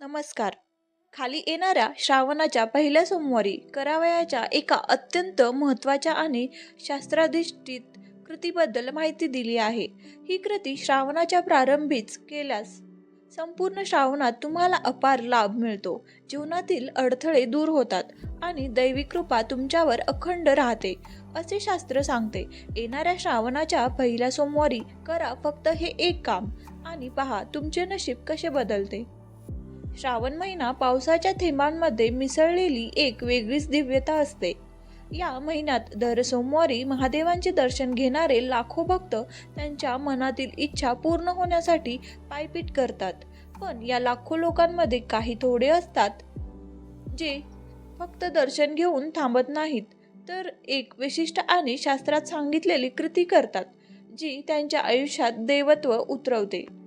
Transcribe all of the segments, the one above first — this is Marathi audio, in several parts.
नमस्कार. खाली येणाऱ्या श्रावणाच्या पहिल्या सोमवारी करावयाच्या एका अत्यंत महत्त्वाच्या आणि शास्त्राधिष्ठित कृतीबद्दल माहिती दिली आहे. ही कृती श्रावणाच्या प्रारंभीच केल्यास संपूर्ण श्रावणात तुम्हाला अपार लाभ मिळतो. जीवनातील अडथळे दूर होतात आणि दैवी कृपा तुमच्यावर अखंड राहते असे शास्त्र सांगते. येणाऱ्या श्रावणाच्या पहिल्या सोमवारी करा फक्त हे एक काम आणि पहा तुमचे नशीब कसे बदलते. श्रावण महिना पावसाच्या थेंबांमध्ये मिसळलेली एक वेगळीच दिव्यता असते. या महिन्यात दर सोमवारी महादेवांचे दर्शन घेणारे लाखो भक्त त्यांच्या मनातील इच्छा पूर्ण होण्यासाठी पायपीट करतात. पण या लाखो लोकांमध्ये काही थोडे असतात जे फक्त दर्शन घेऊन थांबत नाहीत तर एक विशिष्ट आणि शास्त्रात सांगितलेली कृती करतात जी त्यांच्या आयुष्यात देवत्व उतरवते.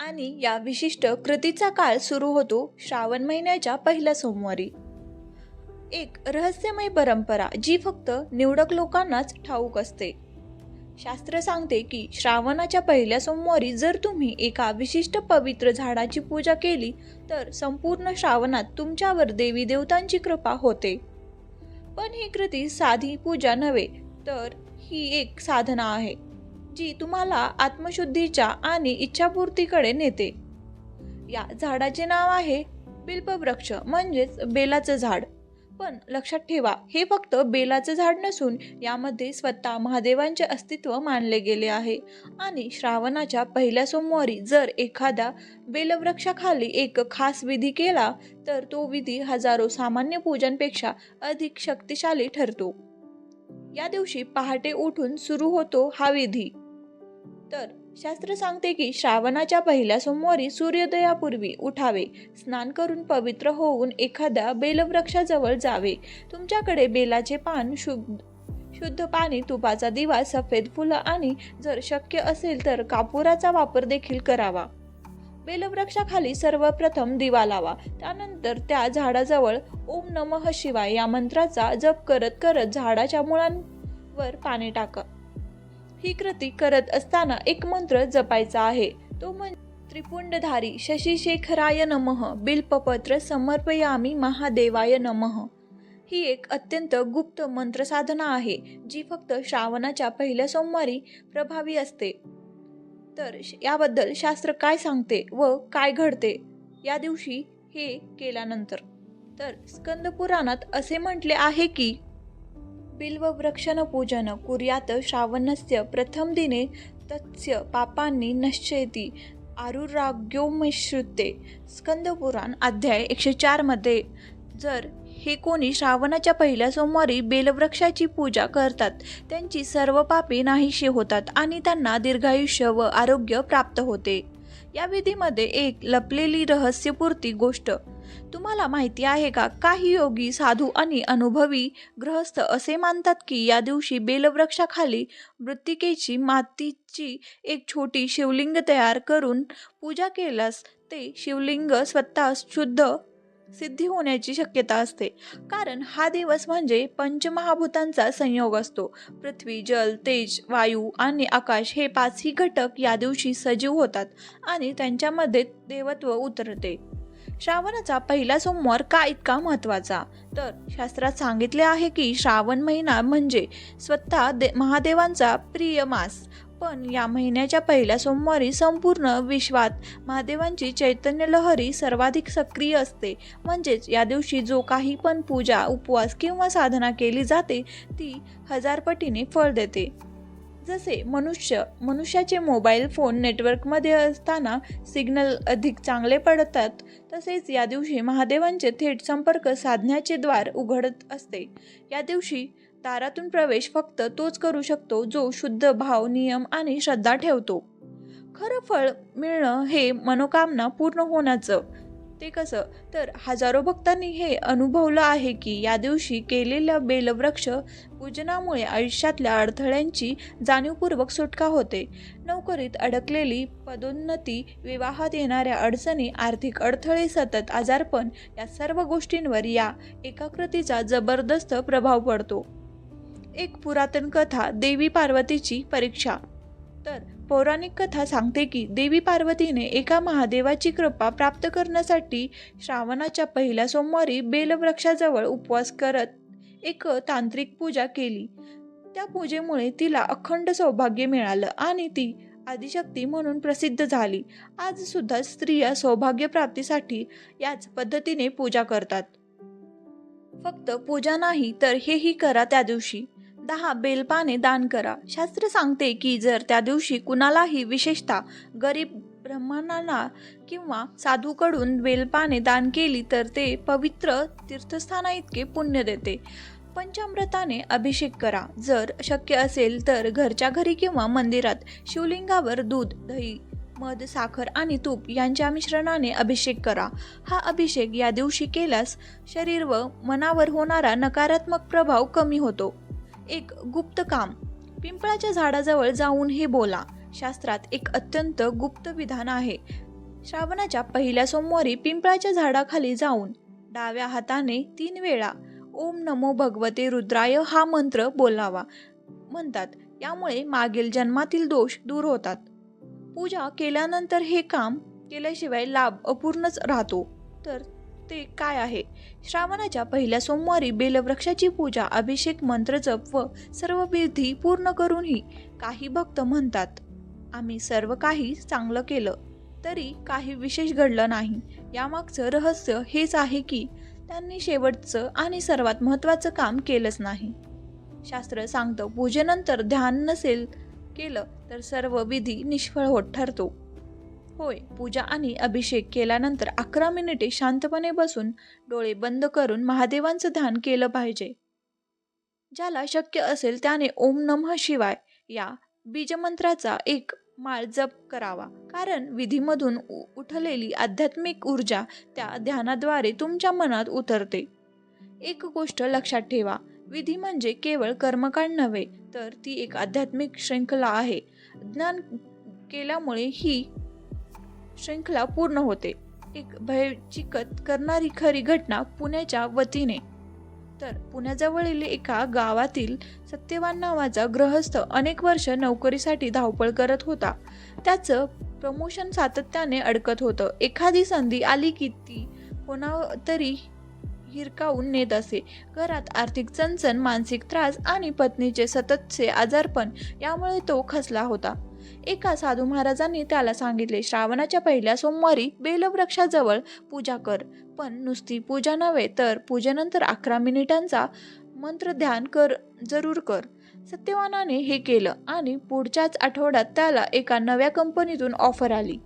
आणि या विशिष्ट कृतीचा काळ सुरू होतो श्रावण महिन्याच्या पहिल्या सोमवारी. एक रहस्यमय परंपरा जी फक्त निवडक लोकांनाच ठाऊक असते. शास्त्र सांगते की श्रावणाच्या पहिल्या सोमवारी जर तुम्ही एका विशिष्ट पवित्र झाडाची पूजा केली तर संपूर्ण श्रावणात तुमच्यावर देवी देवतांची कृपा होते. पण ही कृती साधी पूजा नव्हे तर ही एक साधना आहे. जी तुम्हाला आत्मशुद्धीच्या आणि इच्छापूर्तीकडे नेते. या झाडाचे नाव आहे बिल्पवृक्ष म्हणजेच बेलाचं झाड. पण लक्षात ठेवा हे फक्त बेलाचं झाड नसून यामध्ये स्वतः महादेवांचे अस्तित्व मानले गेले आहे. आणि श्रावणाच्या पहिल्या सोमवारी जर एखादा बेलवृक्षाखाली एक खास विधी केला तर तो विधी हजारो सामान्य पूजांपेक्षा अधिक शक्तिशाली ठरतो. या दिवशी पहाटे उठून सुरू होतो हा विधी. तर शास्त्र सांगते की श्रावणाच्या पहिल्या सोमवारी सूर्योदयापूर्वी उठावे स्नान करून पवित्र होऊन एखाद्या बेलवृक्षाजवळ जावे. तुमच्याकडे बेलाचे पान शुद्ध शुद्ध पाणी तुपाचा दिवा सफेद फुलं आणि जर शक्य असेल तर कापुराचा वापर देखील करावा. बेलवृक्षाखाली सर्वप्रथम दिवा लावा. त्यानंतर त्या झाडाजवळ ओम नमः शिवाय या मंत्राचा जप करत करत झाडाच्या मुळांवर पाणी टाका. ही कृती करत असताना एक मंत्र जपायचा आहे. तो म्हणजे त्रिपुंडधारी शशिशेखराय नमः बिल्पपत्र समर्पयामी महादेवाय नमः. ही एक अत्यंत गुप्त मंत्रसाधना आहे जी फक्त श्रावणाच्या पहिल्या सोमवारी प्रभावी असते. तर श- याबद्दल शास्त्र काय सांगते व काय घडते? या दिवशी हे केल्यानंतर. तर स्कंद पुराणात असे म्हटले आहे की बिल्व वृक्षण पूजन कुर्यात श्रावणस्य प्रथम दिने तस्य पापांनी नश्येती आरुराग्योमिश्रुते। स्कंदपुराण अध्याय एकशे चारमध्ये जर हे कोणी श्रावणाच्या पहिल्या सोमवारी बेलवृक्षाची पूजा करतात त्यांची सर्व पापे नाहीशी होतात आणि त्यांना दीर्घायुष्य व आरोग्य प्राप्त होते. या विधीमध्ये एक लपलेली रहस्यपूर्ती गोष्ट. तुम्हाला माहिती आहे का? काही योगी साधू आणि अनुभवी गृहस्थ असे मानतात की या दिवशी बेलवृक्षाखाली मृत्तिकेची मातीची एक छोटी शिवलिंग तयार करून पूजा केल्यास ते शिवलिंग स्वतः शुद्ध सिद्धी होण्याची शक्यता असते. कारण हा दिवस म्हणजे पंचमहाभूतांचा संयोग असतो. पृथ्वी जल तेज वायू आणि आकाश हे पाचही घटक या दिवशी सजीव होतात आणि त्यांच्यामध्ये देवत्व उतरते. श्रावणाचा पहिला सोमवार का इतका महत्त्वाचा? तर शास्त्रात सांगितले आहे की श्रावण महिना म्हणजे स्वतः दे महादेवांचा प्रिय मास. पण या महिन्याच्या पहिल्या सोमवारी संपूर्ण विश्वात महादेवांची चैतन्य लहरी सर्वाधिक सक्रिय असते. म्हणजेच या दिवशी जो काही पण पूजा उपवास किंवा साधना केली जाते ती हजारपटीने फळ देते. जसे मनुष्य मनुष्याचे मोबाईल फोन नेटवर्कमध्ये असताना सिग्नल अधिक चांगले पडतात तसेच या दिवशी महादेवांचे थेट संपर्क साधण्याचे द्वार उघडत असते. या दिवशी दारातून प्रवेश फक्त तोच करू शकतो जो शुद्ध भाव नियम आणि श्रद्धा ठेवतो. खरं फळ मिळणं हे मनोकामना पूर्ण होण्याचं. ते कसं? तर हजारो भक्तांनी हे अनुभवलं आहे की या दिवशी केलेल्या बेलवृक्ष पूजनामुळे आयुष्यातल्या अडथळ्यांची जाणीवपूर्वक सुटका होते. नोकरीत अडकलेली पदोन्नती विवाहात येणाऱ्या अडचणी आर्थिक अडथळे सतत आजारपण या सर्व गोष्टींवर या एकाकृतीचा जबरदस्त प्रभाव पडतो. एक पुरातन कथा देवी पार्वतीची परीक्षा. तर पौराणिक कथा सांगते की देवी पार्वतीने एका महादेवाची कृपा प्राप्त करण्यासाठी श्रावणाच्या पहिल्या सोमवारी बेलवृक्षाजवळ उपवास करत एक तांत्रिक पूजा केली. त्या पूजेमुळे तिला अखंड सौभाग्य मिळालं आणि ती आदिशक्ती म्हणून प्रसिद्ध झाली. आज सुद्धा स्त्रिया सौभाग्य प्राप्तीसाठी याच पद्धतीने पूजा करतात. फक्त पूजा नाही तर हेही करा त्या दिवशी. दहा बेलपाने दान करा. शास्त्र सांगते की जर त्या दिवशी कुणालाही विशेषतः गरीब ब्राह्मणांना किंवा साधूकडून बेलपाने दान केली तर ते पवित्र तीर्थस्थाना इतके पुण्य देते. पंचामृताने अभिषेक करा. जर शक्य असेल तर घरच्या घरी किंवा मंदिरात शिवलिंगावर दूध दही मध साखर आणि तूप यांच्या मिश्रणाने अभिषेक करा. हा अभिषेक या दिवशी केल्यास शरीर व मनावर होणारा नकारात्मक प्रभाव कमी होतो. एक गुप्त काम. पिंपळाच्या झाडाजवळ जाऊन हे बोला. शास्त्रात एक अत्यंत गुप्त विधान आहे. श्रावणाच्या पहिल्या सोमवारी पिंपळाच्या झाडाखाली जाऊन डाव्या हाताने तीन वेळा ओम नमो भगवते रुद्राय हा मंत्र बोलावा. म्हणतात यामुळे मागील जन्मातील दोष दूर होतात. पूजा केल्यानंतर हे काम केल्याशिवाय लाभ अपूर्णच राहतो. तर ते काय आहे? श्रावणाच्या पहिल्या सोमवारी बेलवृक्षाची पूजा अभिषेक मंत्र जप व सर्व विधी पूर्ण करूनही काही भक्त म्हणतात आम्ही सर्व काही चांगलं केलं तरी काही विशेष घडलं नाही. यामागचं रहस्य हेच आहे की त्यांनी शेवटचं आणि सर्वात महत्त्वाचं काम केलंच नाही. शास्त्र सांगतं पूजेनंतर ध्यान नसेल केलं तर सर्व विधी निष्फळ होत ठरतो. होय. पूजा आणि अभिषेक केल्यानंतर अकरा मिनिटे शांतपणे बसून डोळे बंद करून महादेवांचं ध्यान केलं पाहिजे. ज्याला शक्य असेल त्याने ओम नमः शिवाय या बीजमंत्राचा एक माळ जप करावा. कारण विधीमधून उ- उठलेली आध्यात्मिक ऊर्जा त्या ध्यानाद्वारे तुमच्या मनात उतरते. एक गोष्ट लक्षात ठेवा. विधी म्हणजे केवळ कर्मकांड नव्हे तर ती एक आध्यात्मिक श्रृंखला आहे. ज्ञान केल्यामुळे ही श्रृंखला पूर्ण होते. एक भयचिकत करणारी खरी घटना पुण्याच्या वतीने. तर पुण्याजवळील एका गावातील सत्यवान नावाचा ग्रहस्थ अनेक वर्ष नोकरीसाठी धावपळ करत होता. त्याचं प्रमोशन सातत्याने अडकत होतं. एखादी संधी आली की ती कोणा तरी हिरकावून नेत असे. घरात आर्थिक चणचण मानसिक त्रास आणि पत्नीचे सततचे आजारपण यामुळे तो खचला होता. एका साधू महाराजांनी त्याला सांगितले श्रावणाच्या पहिल्या सोमवारी बेलवृक्षाजवळ पूजा कर. पण नुसती पूजा नव्हे तर पूजेनंतर अकरा मिनिटांचा मंत्र ध्यान कर जरूर कर. सत्यवानाने हे केलं आणि पुढच्याच आठवड्यात त्याला एका नव्या कंपनीतून ऑफर आली.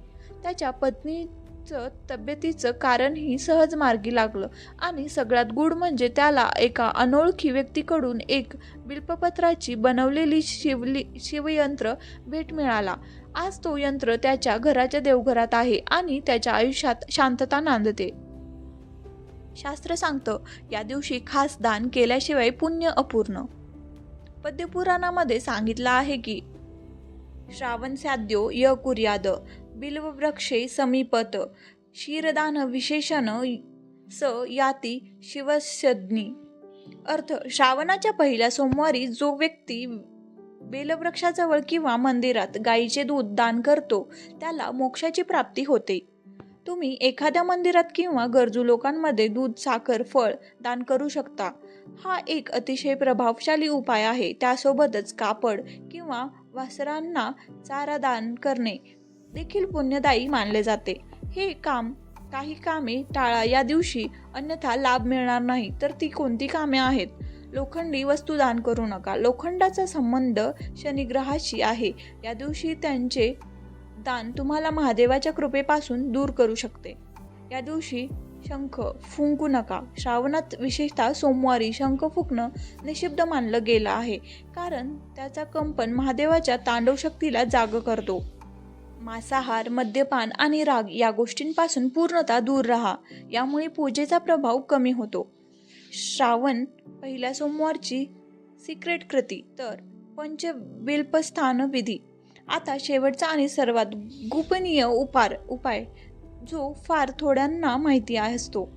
त्याच्या पत्नी पत्नीचं तब्येतीचं कारणही सहज मार्गी लागलं आणि सगळ्यात गूढ म्हणजे त्याला एका अनोळखी व्यक्तीकडून एक बिल्पपत्राची बनवलेली शिवली शिवयंत्र भेट मिळाला. आज तो यंत्र त्याच्या घराच्या देवघरात आहे आणि त्याच्या आयुष्यात शांतता नांदते. शास्त्र सांगतं या दिवशी खास दान केल्याशिवाय पुण्य अपूर्ण. पद्यपुराणामध्ये सांगितलं आहे की श्रावण साध्यो य कुर्याद. बिल्ववृक्षे समीपत शिरदान विशेषण स याती शिवसज्ञी. अर्थ श्रावणाच्या पहिल्या सोमवारी जो व्यक्ती बेलवृक्षाजवळ किंवा मंदिरात गायीचे दूध दान करतो त्याला मोक्षाची प्राप्ती होते. तुम्ही एखाद्या मंदिरात किंवा गरजू लोकांमध्ये दूध साखर फळ दान करू शकता. हा एक अतिशय प्रभावशाली उपाय आहे त्यासोबतच कापड किंवा वासरांना चारा दान करणे. देखील पुण्यदायी मानले जाते. हे काम काही कामे टाळा या दिवशी अन्यथा लाभ मिळणार नाही. तर ती कोणती कामे आहेत? लोखंडी वस्तू दान करू नका. लोखंडाचा संबंध शनिग्रहाशी आहे. या दिवशी त्यांचे दान तुम्हाला महादेवाच्या कृपेपासून दूर करू शकते. या दिवशी शंख फुंकू नका. श्रावणात विशेषतः सोमवारी शंख फुकणं निषिद्ध मानलं गेलं आहे. कारण त्याचा कंपन महादेवाच्या तांडव शक्तीला जाग करतो. मांसाहार मद्यपान आणि राग या गोष्टींपासून पूर्णतः दूर राहा. यामुळे पूजेचा प्रभाव कमी होतो. श्रावण पहिल्या सोमवारची सिक्रेट कृती. तर पंचबिल्पस्थान विधी आता शेवटचा आणि सर्वात गोपनीय उपार उपाय जो फार थोड्यांना माहिती असतो.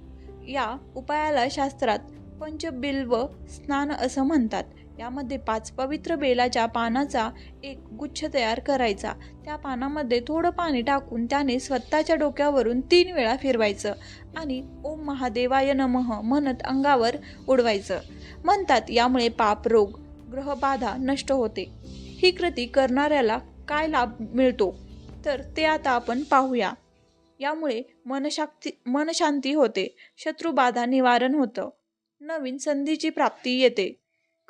या उपायाला शास्त्रात पंचबिल्व स्नान असं म्हणतात. यामध्ये पाच पवित्र बेलाच्या पानाचा एक गुच्छ तयार करायचा. त्या पानामध्ये थोडं पाणी टाकून त्याने स्वतःच्या डोक्यावरून तीन वेळा फिरवायचं आणि ओम महादेवाय नमः म्हणत अंगावर उडवायचं. म्हणतात यामुळे पाप रोग ग्रहबाधा नष्ट होते. ही कृती करणाऱ्याला काय लाभ मिळतो? तर ते आता आपण पाहूया. यामुळे मनशाक्ती मनशांती होते. शत्रुबाधा निवारण होतं. नवीन संधीची प्राप्ती येते.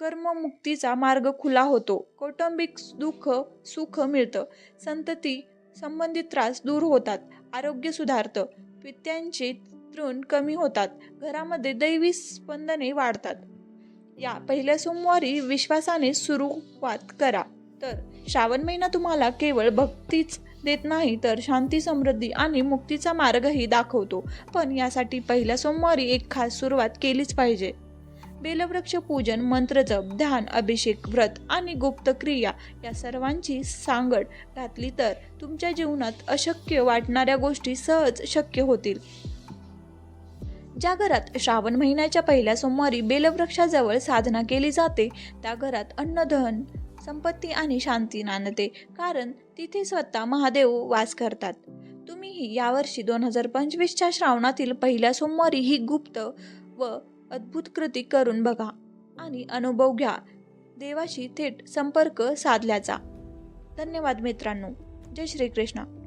कर्ममुक्तीचा मार्ग खुला होतो. कौटुंबिक दुःख सुख मिळतं. संतती संबंधित त्रास दूर होतात. आरोग्य सुधारतं. पित्यांचे तृण कमी होतात. घरामध्ये दैवी स्पंदने वाढतात. या पहिल्या सोमवारी विश्वासाने सुरुवात करा. तर श्रावण महिना तुम्हाला केवळ भक्तीच देत नाही तर शांती समृद्धी आणि मुक्तीचा मार्गही दाखवतो. पण यासाठी पहिल्या सोमवारी एक खास सुरुवात केलीच पाहिजे. बेलवृक्ष पूजन मंत्रजप ध्यान अभिषेक व्रत आणि गुप्त क्रिया या सर्वांची सांगड घातली तर तुमच्या जीवनात अशक्य वाटणाऱ्या गोष्टी सहज शक्य होतील. ज्या घरात श्रावण महिन्याच्या पहिल्या सोमवारी बेलवृक्षाजवळ साधना केली जाते त्या घरात अन्नधन संपत्ती आणि शांती नांदते कारण तिथे स्वतः महादेव वास करतात. तुम्हीही यावर्षी दोन हजार पंचवीसच्या श्रावणातील पहिल्या सोमवारी ही गुप्त व अद्भुत कृती करून बघा आणि अनुभव घ्या. देवाशी थेट संपर्क साधल्याचा. धन्यवाद मित्रांनो. जय श्रीकृष्ण.